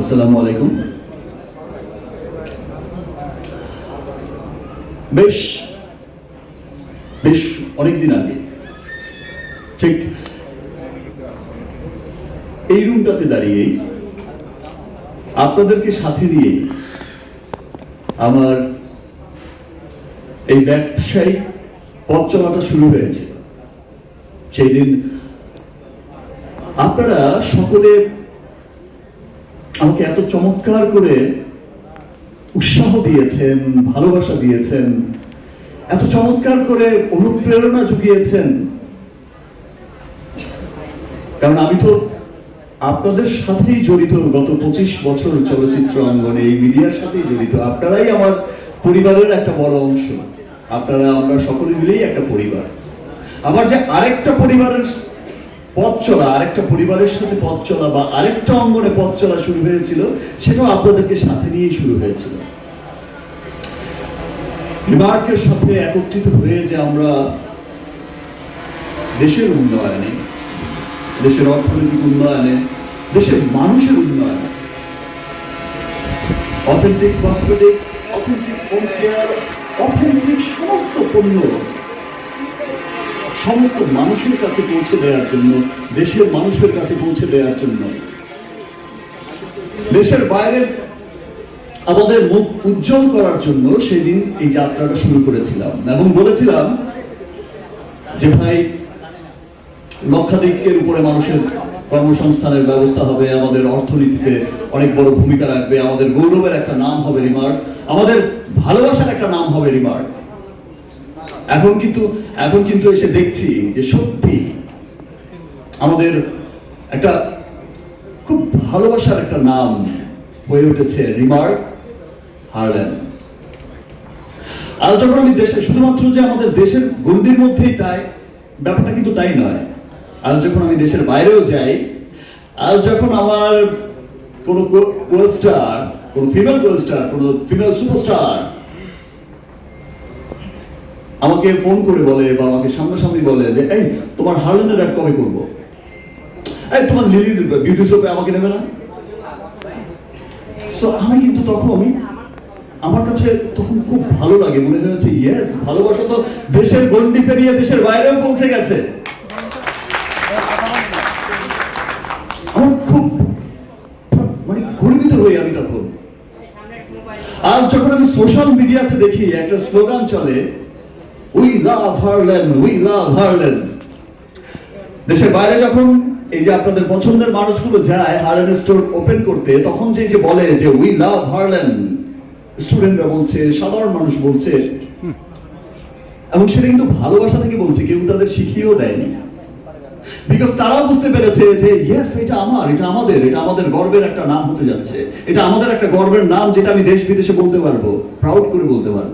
আসসালামু আলাইকুম। বেশ বেশ অনেকদিন আগে, ঠিক এই রুমটাতে দাঁড়িয়ে আপনাদেরকে সাথে নিয়ে আমার এই ব্যবসায়িক পথ চলাটা শুরু হয়েছে। সেই দিন আপনারা সকলে আমাকে এত চমৎকার করে উৎসাহ দিয়েছেন, ভালোবাসা দিয়েছেন, এত চমৎকার করে অনুপ্রেরণা জুগিয়েছেন। কারণ আমি তো আপনাদের সাথেই জড়িত গত পঁচিশ বছর চলচ্চিত্র অঙ্গনে, এই মিডিয়ার সাথেই জড়িত। আপনারাই আমার পরিবারের একটা বড় অংশ। আপনারা, আমরা সকলে মিলেই একটা পরিবার। আবার যে আরেকটা পরিবারের পথ চলা, আরেকটা পরিবারের সাথে পথ চলা বা আরেকটা অঙ্গনে পথ চলা শুরু হয়েছিল, সেটাও আপনাদেরকে সাথে শুরু হয়েছিল। সাথে একত্রিত হয়ে যে আমরা দেশের উন্নয়নে, দেশের অর্থনৈতিক উন্নয়নে, দেশের মানুষের উন্নয়নে অথেন্টিক অথেন্টিক অথেন্টিক সমস্ত পণ্য সমস্ত মানুষের কাছে পৌঁছে দেওয়ার জন্য, দেশের মানুষের কাছে পৌঁছে দেওয়ার জন্য। দেশের বাইরে আমাদের মুখ উজ্জ্বল করার জন্য সেদিন এই যাত্রাটা শুরু করেছিলাম এবং বলেছিলাম যে ভাই, লক্ষাধিকের উপরে মানুষের কর্মসংস্থানের ব্যবস্থা হবে, আমাদের অর্থনীতিতে অনেক বড় ভূমিকা রাখবে, আমাদের গৌরবের একটা নাম হবে রিমার্ক, আমাদের ভালোবাসার একটা নাম হবে রিমার্ক। এখন কিন্তু এখন কিন্তু এসে দেখছি যে সত্যি আমাদের একটা খুব ভালোবাসার একটা নাম হয়ে উঠেছে রিমার্ক হারল্যান্ড। আর যখন আমি দেশে, শুধুমাত্র যে আমাদের দেশের গণ্ডির মধ্যেই তাই, ব্যাপারটা কিন্তু তাই নয়। আজ যখন আমি দেশের বাইরেও যাই আজ যখন আমার কোনো কোস্টার কোনো ফিমেল কোস্টার কোনো ফিমেল সুপারস্টার আমাকে ফোন করে বলে বা আমাকে সামনাসামনি বলে যে, এই, তোমার হার্লেনের অ্যাড কবে করব? এই, তোমার লিলির বিউটি শপে আমাকে নেবে না? সো আমি কিন্তু তখন, আমার কাছে তখন খুব ভালো লাগে, মনে হয়েছে ইয়েস ভালোবাসা তো দেশের গন্ডি পেরিয়ে দেশের বাইরেও পৌঁছে গেছে। আমার খুব মানে গর্বিত হই আমি তখন। আজ যখন আমি সোশ্যাল মিডিয়াতে দেখি, একটা স্লোগান চলে we love her land we love her land দেশের বাইরে যখন এই যে আপনাদের পছন্দের মানুষগুলো যায় হারল্যান্ড স্টোর ওপেন করতে, তখন যে যে বলে যে উই লাভ হারল্যান্ড স্টুডেন্টরা বলছে, সাধারণ মানুষ বলছে, এবং সেটা কিন্তু ভালোবাসা থেকে বলছে, কেউ তাদের শিখিয়েও দেয়নি। বিকজ তারাও বুঝতে পেরেছে যে ইয়েস এটা আমার, এটা আমাদের এটা আমাদের গর্বের একটা নাম হতে যাচ্ছে, এটা আমাদের একটা গর্বের নাম যেটা আমি দেশ বিদেশে বলতে পারব প্রাউড করে বলতে পারব।